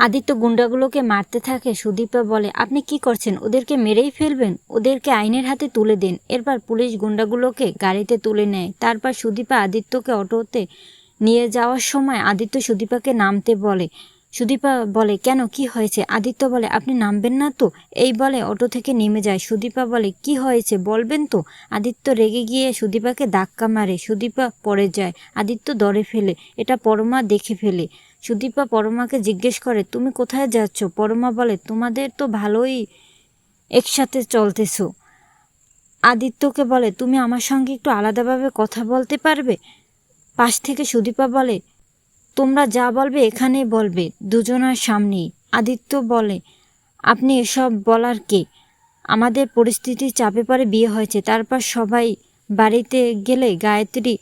আদিত্য গুন্ডাগুলোকে মারতে থাকে, সুদীপা বলে, আপনি কি করছেন? ওদেরকে মেরেই ফেলবেন? ওদেরকে আইনের হাতে তুলে দিন। এরপর পুলিশ গুন্ডাগুলোকে গাড়িতে তুলে নেয়। তারপর সুদীপা আদিত্যকে অটোতে নিয়ে যাওয়ার সময় আদিত্য সুদীপাকে নামতে বলে। সুদীপা বলে, কেন? কি হয়েছে? আদিত্য বলে, আপনি নামবেন না তো? এই বলে অটো থেকে নেমে যায়। সুদীপা বলে, কি হয়েছে? বলবেন তো? আদিত্য রেগে গিয়ে সুদীপাকে ধাক্কা মারে। সুদীপা পড়ে যায়। আদিত্য দরে ফেলে। এটা পরমা দেখে ফেলে। সুদীপা পরমাকে জিজ্ঞেস করে, তুমি কোথায় যাচ্ছ? পরমা বলে, তোমাদের তো ভালোই একসাথে চলতেছো। আদিত্যকে বলে, তুমি আমার সঙ্গে একটু আলাদাভাবে কথা বলতে পারবে? পাশ থেকে সুদীপা বলে, তোমরা যা বলবে এখানেই বলবে, দুজনার সামনেই। আদিত্য বলে, আপনি এসব বলার কে? আমাদের পরিস্থিতির চাপে পরে বিয়ে হয়েছে, তারপর সবাই বাড়িতে গেলে গায়ত্রী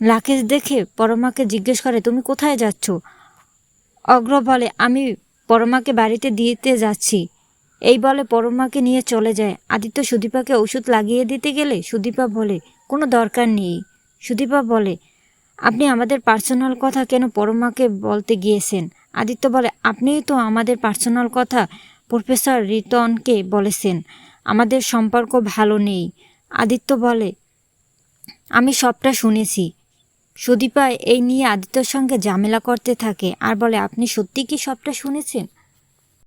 লাকেশ দেখে পরমাকে জিজ্ঞেস করে, তুমি কোথায় যাচ্ছ? অগ্র বলে, আমি পরমাকে বাড়িতে দিতে যাচ্ছি। এই বলে পরমাকে নিয়ে চলে যায়। আদিত্য সুদীপাকে ওষুধ লাগিয়ে দিতে গেলে সুদীপা বলে, কোনো দরকার নেই। সুদীপা বলে, আপনি আমাদের পার্সোনাল কথা কেন পরমাকে বলতে গিয়েছেন? আদিত্য বলে, আপনিই তো আমাদের পার্সোনাল কথা প্রফেসর রিটনকে বলেছেন। আমাদের সম্পর্ক ভালো নেই। আদিত্য বলে, আমি সবটা শুনেছি। সুদীপা, এই নিয়ে আদিত্যর সঙ্গে ঝামেলা করতে থাকে। আর বলে, আপনি সত্যি কি সবটা শুনেছেন?